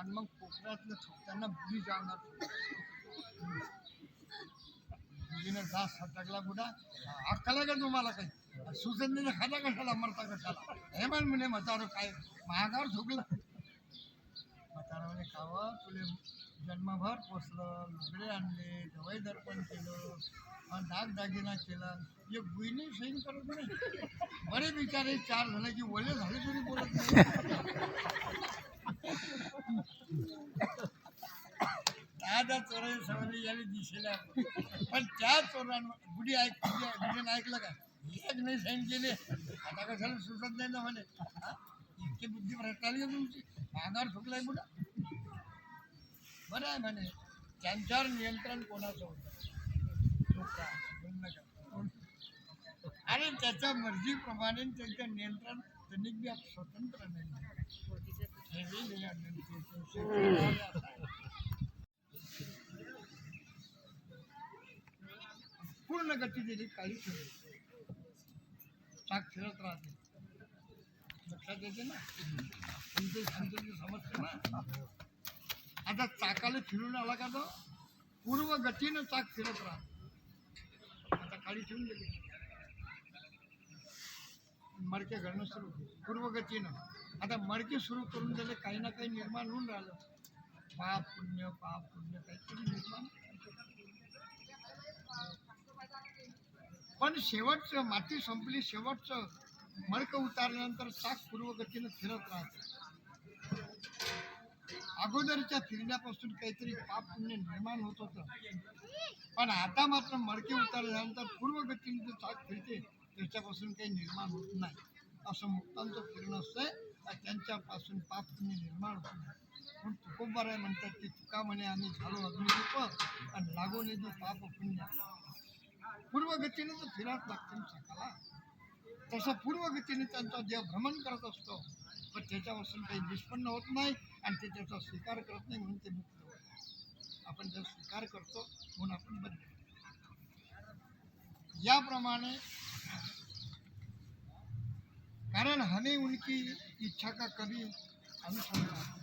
आणि मग कोकणातलं थुकताना बुडी जाणार बुडीनं जा सटकला बुडा अक्कला का तुम्हाला काही? सुचंदीनं खाता कशाला मरता कशाला? हे म्हण म्हणे म्हातारो काय? महागावर झुकलं म्हाताराने काव तुले जन्मभर पोचलं लुगडे आणले दवाई दर्पण केलं दागदागिना दाग दागिना केला. एक बुईने सैन करत नाही. बरे बिचारे चार झाले की ओले झाले तरी बोलत नाही. दहा चोरा चोराची सवय याने दिसेला पण त्या चोरांवर गुढी ऐक बुडी ऐकलं का? एक नाही सैन केले आता कशाला सुचत नाही ना म्हणे. हा? इतकी बुद्धी भ्रष्ट आली का तुमची? मागावर सुटलाय बुडा बरं आहे म्हणे. त्यांच्यावर नियंत्रण कोणाचं होतं? आणि त्याच्या मर्जीप्रमाणे त्यांचं नियंत्रण त्यांनी बी स्वतंत्र नाही. गती दिली काही फिरत चाक फिरत राहते. लक्षात येते ना? तुमचे सांगतो समजते ना? आता चाकाला फिरून आला का तो? पूर्व गतीनं चाक फिरत राहत. आता काळी ठेवून गेली मडके घडणं सुरू पूर्व गतीनं. आता मडके सुरू करून दिले काही ना काही निर्माण होऊन राहिलं. पाप पुण्य पाप पुण्य काहीतरी निर्माण. पण शेवटचं माती संपली शेवटचं मडकं उतारल्यानंतर चाक पूर्वगतीनं फिरत राहतं. अगोदरच्या फिरण्यापासून काहीतरी पाप पुण्य निर्माण होत होतं. पण आता मात्र मडके उतारल्यानंतर पूर्वगतीने जे चाक फिरते त्याच्यापासून काही निर्माण होत नाही. असं मुक्तांचं फिरणं असतंय. त्यांच्यापासून पाप पुण्य निर्माण होत नाही. पण तुकोबाराय म्हणतात की तुका म्हणे आम्ही झालो अग्निरूप आणि लागून जो पाप पुण्य. पूर्व गतीने तर फिरत लागते ना तसं पूर्व गतीने त्यांचा देव भ्रमण करत असतो पण त्याच्यापासून काही निष्पन्न होत नाही आणि ते त्याचा स्वीकार करत नाही म्हणून ते मुक्त होत आपण जर स्वीकार करतो म्हणून आपण बदल याप्रमाणे कारण हमें उनकी इच्छा का कभी अनुसंधान